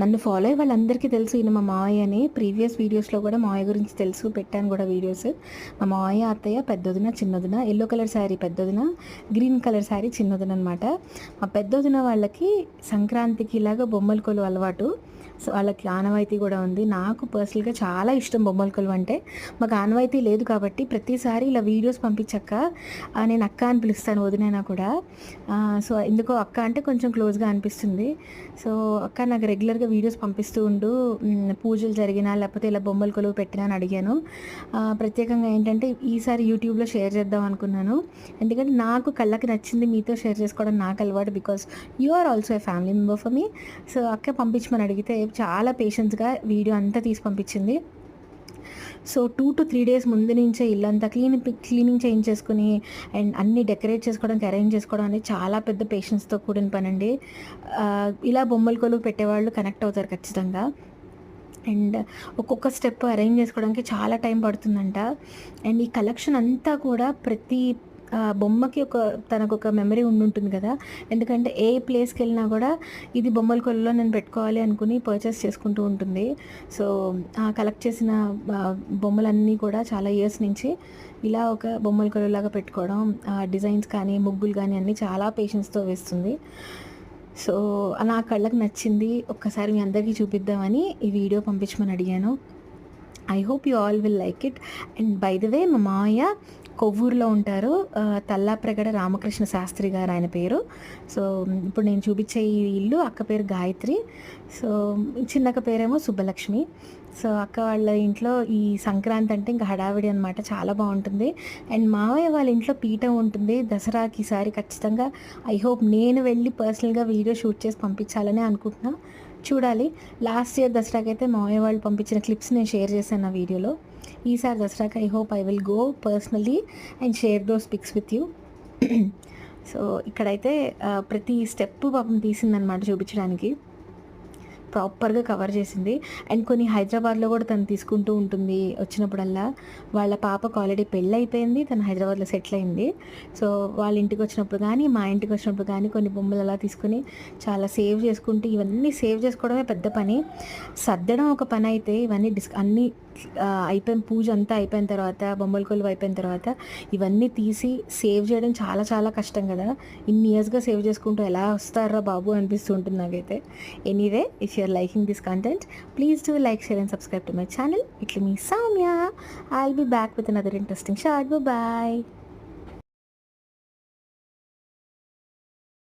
నన్ను ఫాలో అయ్యే వాళ్ళందరికీ తెలుసు. ఈయన మా మావయ్య అని ప్రీవియస్ వీడియోస్లో కూడా మావయ్య గురించి తెలుసు. పెట్టాను కూడా వీడియోస్ మా మావయ్య అత్తయ్య పెద్దొదిన చిన్నదిన ఎల్లో కలర్ శారీ పెద్దదిన గ్రీన్ కలర్ శారీ చిన్నదిన అనమాట మా పెద్దొదిన వాళ్ళకి సంక్రాంతికి ఇలాగ బొమ్మల కొలు అలవాటు. సో వాళ్ళకి ఆనవాయితీ కూడా ఉంది. నాకు పర్సనల్గా చాలా ఇష్టం బొమ్మల కొలువు అంటే. మాకు ఆనవాయితీ లేదు కాబట్టి ప్రతిసారి ఇలా వీడియోస్ పంపించాక నేను అక్క అని పిలుస్తాను వదినైనా కూడా. సో ఎందుకో అక్క అంటే కొంచెం క్లోజ్గా అనిపిస్తుంది. సో అక్క నాకు రెగ్యులర్గా వీడియోస్ పంపిస్తూ ఉండు. పూజలు జరిగినా లేకపోతే ఇలా బొమ్మల కొలువు పెట్టినా అని అడిగాను. ప్రత్యేకంగా ఏంటంటే ఈసారి యూట్యూబ్లో షేర్ చేద్దాం అనుకున్నాను. ఎందుకంటే నాకు కళ్ళకి నచ్చింది మీతో షేర్ చేసుకోవడం నాకు అలవాటు because you are also a family member for me. So అక్క పంపించమని అడిగితే చాలా పేషెన్స్గా వీడియో అంతా తీసి పంపించింది. So two to three days ముందు నుంచే ఇల్లంతా క్లీన్ క్లీనింగ్ చేయించేసుకుని అండ్ అన్ని డెకరేట్ చేసుకోవడానికి అరేంజ్ చేసుకోవడం అనేది చాలా పెద్ద పేషెన్స్తో కూడిన పని అండి ఇలా బొమ్మల కొలువు పెట్టేవాళ్ళు కనెక్ట్ అవుతారు ఖచ్చితంగా. అండ్ ఒక్కొక్క స్టెప్ అరేంజ్ చేసుకోవడానికి చాలా టైం పడుతుందంట. అండ్ ఈ కలెక్షన్ అంతా కూడా ప్రతి బొమ్మకి ఒక తనకు ఒక మెమరీ ఉండుంటుంది కదా. ఎందుకంటే ఏ ప్లేస్కి వెళ్ళినా కూడా ఇది బొమ్మల కొలులో నేను పెట్టుకోవాలి అనుకుని పర్చేస్ చేసుకుంటూ ఉంటుంది. సో కలెక్ట్ చేసిన బొమ్మలన్నీ కూడా చాలా ఇయర్స్ నుంచి ఇలా ఒక బొమ్మల కొలలాగా పెట్టుకోవడం ఆ డిజైన్స్ కానీ ముగ్గులు కానీ అన్నీ చాలా పేషెన్స్తో వేస్తుంది. సో నా కళ్ళకు నచ్చింది. ఒక్కసారి మీ అందరికీ చూపిద్దామని ఈ వీడియో పంపించమని అడిగాను. I hope you all will like it and by the way మా మావయ్య కొవ్వూరులో ఉంటారు. తల్లాప్రగడ రామకృష్ణ శాస్త్రి గారు ఆయన పేరు. సో ఇప్పుడు నేను చూపించే ఈ ఇల్లు అక్క పేరు గాయత్రి. సో చిన్నక్క పేరేమో సుబ్బలక్ష్మి. సో అక్క వాళ్ళ ఇంట్లో ఈ సంక్రాంతి అంటే ఇంకా హడావిడి అనమాట చాలా బాగుంటుంది. అండ్ మావయ్య వాళ్ళ ఇంట్లో పీఠం ఉంటుంది. దసరాకి ఈసారి ఖచ్చితంగా ఐ హోప్ నేను వెళ్ళి పర్సనల్గా వీడియో షూట్ చేసి పంపించాలని అనుకుంటున్నాను చూడాలి. లాస్ట్ ఇయర్ దసరాకి అయితే మావయ్య వాళ్ళు పంపించిన క్లిప్స్ నేను షేర్ చేశాను నా వీడియోలో. ఈసారి దసరాకి I hope I will go personally and share those pics with you so ఇక్కడైతే ప్రతి స్టెప్ పాపం తీసిందనమాట చూపించడానికి. ప్రాపర్గా కవర్ చేసింది. అండ్ కొన్ని హైదరాబాద్లో కూడా తను తీసుకుంటూ ఉంటుంది వచ్చినప్పుడల్లా. వాళ్ళ పాపకు ఆల్రెడీ పెళ్ళి అయిపోయింది తను హైదరాబాద్లో సెటిల్ అయింది. సో వాళ్ళ ఇంటికి వచ్చినప్పుడు కానీ మా ఇంటికి వచ్చినప్పుడు కానీ కొన్ని బొమ్మలు అలా తీసుకొని చాలా సేవ్ చేసుకుంటూ ఇవన్నీ సేవ్ చేసుకోవడమే పెద్ద పని. సర్దడం ఒక పని అయితే ఇవన్నీ డిస్ అన్నీ అయిపోయిన పూజ అంతా అయిపోయిన తర్వాత బొమ్మల కొలువు అయిపోయిన తర్వాత ఇవన్నీ తీసి సేవ్ చేయడం చాలా చాలా కష్టం కదా. ఇన్ని ఇయర్స్గా సేవ్ చేసుకుంటూ ఎలా వస్తారా బాబు అనిపిస్తూ ఉంటుంది నాకైతే. Anyway if you're liking this content please do like share and subscribe to my channel ఇట్లా మీ Soumya I will be back with another interesting short bye